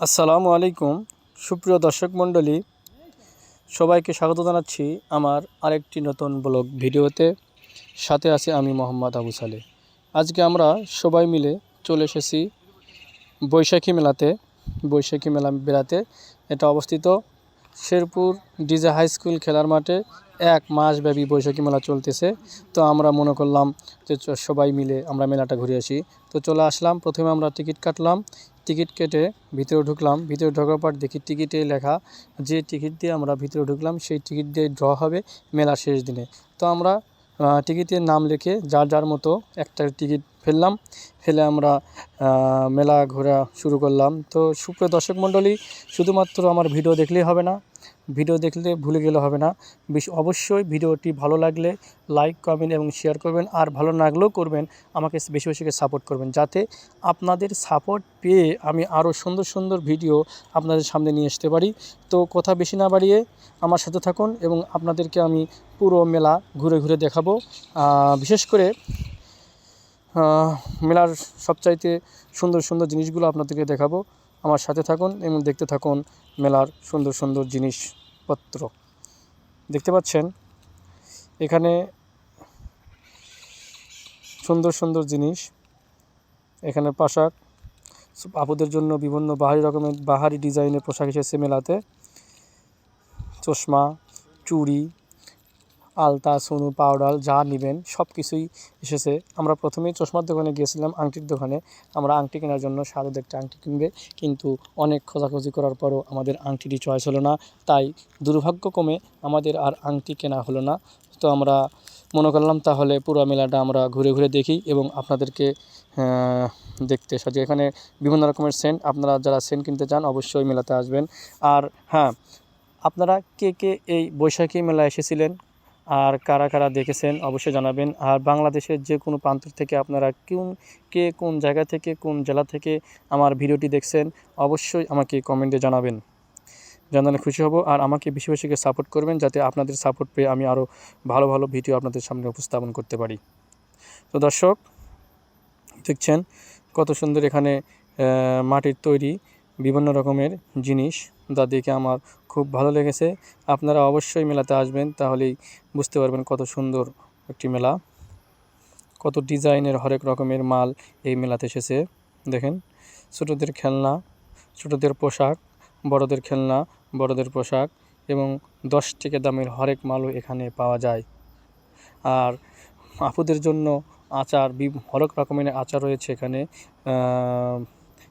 আসসালামু আলাইকুম, সুপ্রিয় দর্শক মণ্ডলী। সবাইকে স্বাগত জানাচ্ছি আমার আরেকটি নতুন ব্লগ ভিডিওতে। সাথে আছি আমি মোহাম্মদ আবু সালে আজকে আমরা সবাই মিলে চলে এসেছি বৈশাখী মেলাতে। বৈশাখী মেলা বেড়াতে। এটা অবস্থিত শেরপুর ডিজে হাই স্কুল খেলার মাঠে। এক মাসব্যাপী বৈশাখী মেলা চলতেছে। তো আমরা মনে করলাম যে সবাই মিলে আমরা মেলাটা ঘুরে আসি। তো চলে আসলাম। প্রথমে আমরা টিকিট কাটলাম। টিকিট কেটে ভিতরে ঢুকলাম। ভিতরে ঢোকার পর দেখি টিকিটে লেখা যে টিকিট দিয়ে আমরা ভিতরে ঢুকলাম, সেই টিকিট দিয়ে ড্র হবে মেলা শেষ দিনে। তো আমরা টিকিটের নাম লিখে যার যার মতো একটা টিকিট ফেললাম, ফেলে আমরা মেলা ঘোরা শুরু করলাম। তো সুপ্রিয় দর্শক মণ্ডলী, শুধুমাত্র আমার ভিডিও দেখলেই হবে না, ভিডিও দেখলে ভুলে গেলে হবে না। বেশ- অবশ্যই ভিডিওটি ভালো লাগলে লাইক, কমেন্ট এবং শেয়ার করবেন, আর ভালো লাগলেও করবেন, আমাকে বেশি বেশি করে সাপোর্ট করবেন, যাতে আপনাদের সাপোর্ট পেয়ে আমি আরও সুন্দর সুন্দর ভিডিও আপনাদের সামনে নিয়ে আসতে পারি। তো কথা বেশি না বাড়িয়ে আমার সাথে থাকুন এবং আপনাদেরকে আমি পুরো মেলা ঘুরে ঘুরে দেখাবো। বিশেষ করে মেলার সবচাইতে সুন্দর সুন্দর জিনিসগুলো আপনাদেরকে দেখাবো। আমার সাথে থাকুন এবং দেখতে থাকুন মেলার সুন্দর সুন্দর জিনিসপত্র। দেখতে পাচ্ছেন? এখানে সুন্দর সুন্দর জিনিস। এখানে পোশাক। আপুদের জন্য বিভিন্ন বাহারি রকমের, বাহারি ডিজাইনের পোশাক এসেছে মেলাতে। চশমা, চুড়ি আলতা, সোনু পাউডার যা নেবেন, সব কিছুই এসেছে। আমরা প্রথমেই চশমার দোকানে গিয়েছিলাম, আংটির দোকানে। আমরা আংটি কেনার জন্য সারদ একটা আংটি কিনবে, কিন্তু অনেক খোঁজাখুঁজি করার পরও আমাদের আংটিটি চয়েস হলো না। তাই দুর্ভাগ্যক্রমে আমাদের আর আংটি কেনা হলো না। তো আমরা মনে করলাম, তাহলে পুরো মেলাটা আমরা ঘুরে ঘুরে দেখি এবং আপনাদেরকে দেখতে সাজি এখানে বিভিন্ন রকমের সেন্ট, আপনারা যারা সেন্ট কিনতে চান অবশ্যই মেলাতে আসবেন। আর হ্যাঁ আপনারা কে কে এই বৈশাখী মেলায় এসেছিলেন আর কারা কারা দেখেছেন অবশ্যই জানাবেন। আর বাংলাদেশের যে কোনো প্রান্ত থেকে আপনারা কোন, কে কোন জায়গা থেকে, কোন জেলা থেকে আমার ভিডিওটি দেখছেন, অবশ্যই আমাকে কমেন্টে জানাবেন। জানালে খুশি হব আর আমাকে বেশি বেশি সাপোর্ট করবেন যাতে আপনাদের সাপোর্ট পেয়ে আমি আরও ভালো ভালো ভিডিও আপনাদের সামনে উপস্থাপন করতে পারি। তো দর্শক, দেখছেন কত সুন্দর এখানে মাটির তৈরি বিভিন্ন রকমের জিনিস। যা দেখে আমার খুব ভালো লেগেছে। আপনারা অবশ্যই মেলাতে আসবেন, তাহলেই বুঝতে পারবেন কত সুন্দর একটি মেলা। কত ডিজাইনের হরেক রকমের মাল এই মেলাতে এসেছে। দেখেন, ছোটোদের খেলনা, ছোটোদের পোশাক, বড়দের খেলনা, বড়দের পোশাক এবং দশ টাকা দামের হরেক মালও এখানে পাওয়া যায়। আর আপুদের জন্য আচার বি- হরেক রকমের আচার রয়েছে এখানে।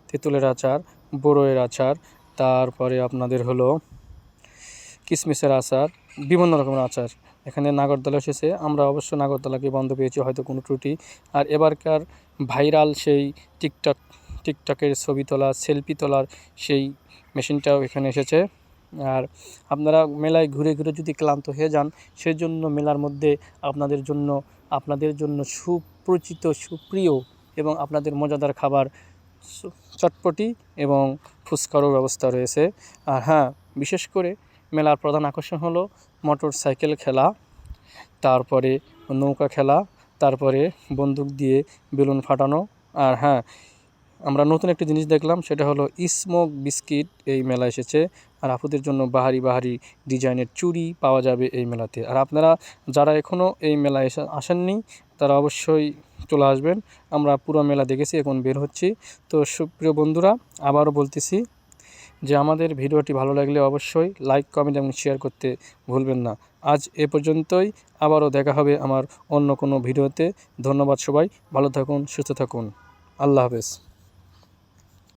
তেঁতুলের আচার বড়ইয়ের আচার, তারপরে আপনাদের হলো কিসমিসের আচার, বিভিন্ন রকমের আচার। এখানে নাগরদোলা এসেছে। আমরা অবশ্য নাগরদোলাকে বন্ধ পেয়েছি, হয়তো কোনো ত্রুটি। আর এবারকার ভাইরাল সেই টিকটক, টিকটকের ছবি তোলা, সেলফি তোলার সেই মেশিনটাও এখানে এসেছে। আর আপনারা মেলায় ঘুরে ঘুরে যদি ক্লান্ত হয়ে যান, সেজন্য মেলার মধ্যে আপনাদের জন্য আপনাদের জন্য সুপরিচিত, সুপ্রিয় এবং আপনাদের মজাদার খাবার চটপটি এবং ফুচকারও ব্যবস্থা রয়েছে। আর হ্যাঁ বিশেষ করে মেলার প্রধান আকর্ষণ হলো মোটর সাইকেল খেলা, তারপরে নৌকা খেলা, তারপরে বন্দুক দিয়ে বেলুন ফাটানো। আর হ্যাঁ আমরা নতুন একটি জিনিস দেখলাম, সেটা হলো স্মোক বিস্কিট এই মেলা এসেছে। আর আপুদের জন্য বাহারি বাহারি ডিজাইনের চুড়ি পাওয়া যাবে এই মেলাতে। আর আপনারা যারা এখনও এই মেলায় এসে আসেননি তারা অবশ্যই চলে আসবেন। আমরা পুরো মেলা দেখেছি, এখন বের হচ্ছি। তো সুপ্রিয় বন্ধুরা, আবারও বলতেছি যে আমাদের ভিডিওটি ভালো লাগলে অবশ্যই লাইক কমেন্ট এবং শেয়ার করতে ভুলবেন না। আজ এ পর্যন্তই, আবারও দেখা হবে আমার অন্য কোনো ভিডিওতে। ধন্যবাদ সবাই, ভালো থাকুন, সুস্থ থাকুন। আল্লাহ হাফেজ।